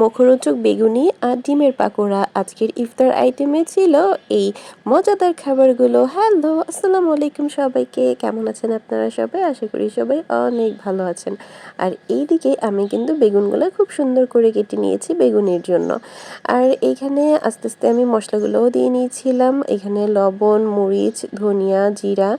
মুখরোচক বেগুনি আর ডিমের পাকোড়া। আজকের ইফতার আইটেমে ছিল এই মজাদার খাবারগুলো। হ্যালো আসসালামু আলাইকুম সবাইকে। কেমন আছেন আপনারা সবাই? আশা করি সবাই অনেক ভালো আছেন। আর এই দিকে আমি কিন্তু বেগুনগুলো খুব সুন্দর করে কেটে নিয়েছি বেগুনের জন্য। আর এইখানে আস্তে আস্তে আমি মশলাগুলোও দিয়ে নিয়েছিলাম। এখানে লবণ, মরিচ, ধনিয়া, জিরা,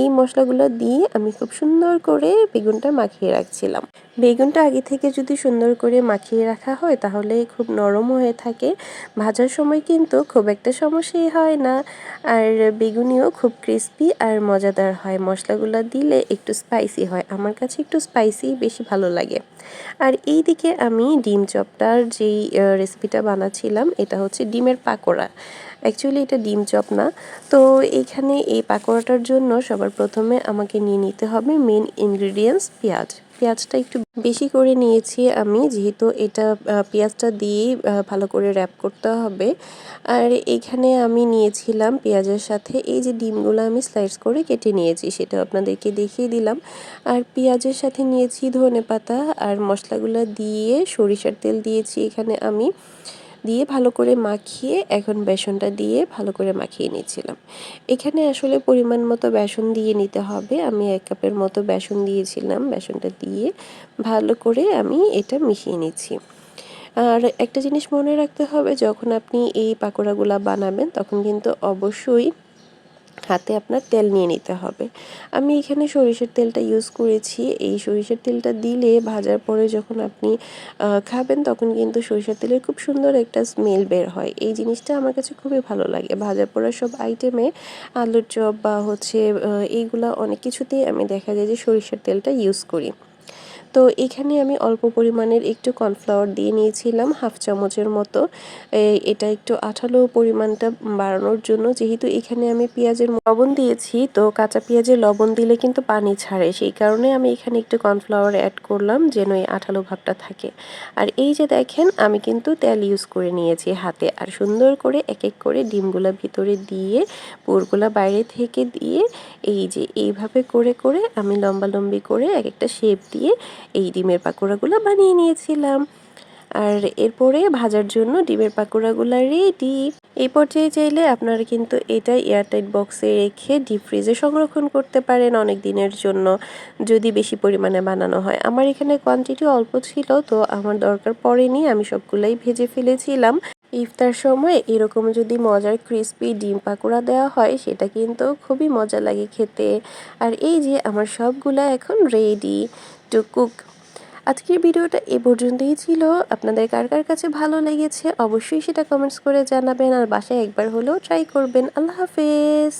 এই মশলাগুলো দিয়ে আমি খুব সুন্দর করে বেগুনটা মাখিয়ে রাখছিলাম। বেগুনটা আগে থেকে যদি সুন্দর করে মাখিয়ে রাখা হয় তাহলে খুব নরম হয়ে থাকে। ভাজার সময় কিন্তু খুব একটা সমস্যাই হয় না। আর বেগুনিও খুব ক্রিস্পি আর মজাদার হয়। মশলাগুলো দিলে একটু স্পাইসি হয়। আমার কাছে একটু স্পাইসি বেশি ভালো লাগে। আর এই দিকে আমি ডিম চপটার যেই রেসিপিটা বানাচ্ছিলাম, এটা হচ্ছে ডিমের পাকোড়া। অ্যাকচুয়ালি এটা ডিম চপ না। তো এইখানে এই পাকোড়াটার জন্য সবার প্রথমে আমাকে নিয়ে নিতে হবে মেন ইনগ্রিডিয়েন্টস পেঁয়াজ। পেঁয়াজটা একটু বেশি করে নিয়েছি আমি, যেহেতু এটা পেঁয়াজটা দিয়ে ভালো করে র্যাপ করতে হবে। আর এখানে আমি নিয়েছিলাম পেঁয়াজের সাথে এই যে ডিমগুলো আমি স্লাইস করে কেটে নিয়েছি সেটা আপনাদেরকে দেখিয়ে দিলাম। আর পেঁয়াজের সাথে নিয়েছি ধনে পাতা আর মশলাগুলো দিয়ে সরিষার তেল দিয়েছি এখানে আমি। দিয়ে ভালো করে মাখিয়ে এখন বেসনটা দিয়ে ভালো করে মাখিয়ে নিয়েছিলাম। এখানে আসলে পরিমাণ মতো বেসন দিয়ে নিতে হবে। আমি এক কাপের মতো বেসন দিয়েছিলাম। বেসনটা দিয়ে ভালো করে আমি এটা মিশিয়ে নিচ্ছি। আর একটা জিনিস মনে রাখতে হবে, যখন আপনি এই পাকোড়াগুলা বানাবেন, তখন কিন্তু অবশ্যই হাতে আপনার তেল নিয়ে নিতে হবে। আমি এখানে সরিষার তেলটা ইউজ করেছি। এই সরিষার তেলটা দিলে ভাজার পরে যখন আপনি খাবেন তখন কিন্তু সরিষার তেলের খুব সুন্দর একটা স্মেল বের হয়। এই জিনিসটা আমার কাছে খুবই ভালো লাগে। ভাজার পরে সব আইটেমে আলুর চপ বা হচ্ছে এইগুলা অনেক কিছুতেই আমি দেখা যায় যে সরিষার তেলটা ইউজ করি। তো এখানে আমি অল্প পরিমাণের একটু কর্নফ্লাওয়ার দিয়ে নিয়েছিলাম, হাফ চামচের মতো। এটা একটু আঠালো পরিমাণটা বাড়ানোর জন্য। যেহেতু এখানে আমি পেঁয়াজের লবণ দিয়েছি, তো কাঁচা পেঁয়াজের লবণ দিলে কিন্তু পানি ছাড়ে। সেই কারণে আমি এখানে একটু কর্নফ্লাওয়ার অ্যাড করলাম যেন এই আঠালো ভাবটা থাকে। আর এই যে দেখেন, আমি কিন্তু তেল ইউজ করে নিয়েছি হাতে। আর সুন্দর করে এক এক করে ডিমগুলা ভিতরে দিয়ে, পুরগুলা বাইরে থেকে দিয়ে, এই যে এইভাবে করে করে আমি লম্বা লম্বি করে এক একটা শেপ দিয়ে এই ডিমের পাকোড়াগুলো বানিয়ে নিয়েছিলাম। আর এরপরে ভাজার জন্য ডিমের পাকোড়াগুলো রেডি এই পর্যায়ে চাইলে আপনারা কিন্তু এটা এয়ারটাইট বক্সে রেখে ডিপ ফ্রিজে সংরক্ষণ করতে পারেন অনেক দিনের জন্য, যদি বেশি পরিমাণে বানানো হয়। আমার এখানে কোয়ান্টিটি অল্প ছিল, তো আমার দরকার পড়েনি, আমি সবগুলাই ভেজে ফেলেছিলাম। ইফতার সময় এরকম যদি মজার ক্রিস্পি ডিম পাকোড়া দেওয়া হয়, সেটা কিন্তু খুবই মজা লাগে খেতে। আর এই যে, আমার সবগুলা এখন রেডি টু কুক। আজকের ভিডিওটা এ পর্যন্তই ছিল। আপনাদের কার কার কাছে ভালো লেগেছে অবশ্যই সেটা কমেন্টস করে জানাবেন। আর বাসায় একবার হলেও ট্রাই করবেন। আল্লাহ হাফেজ।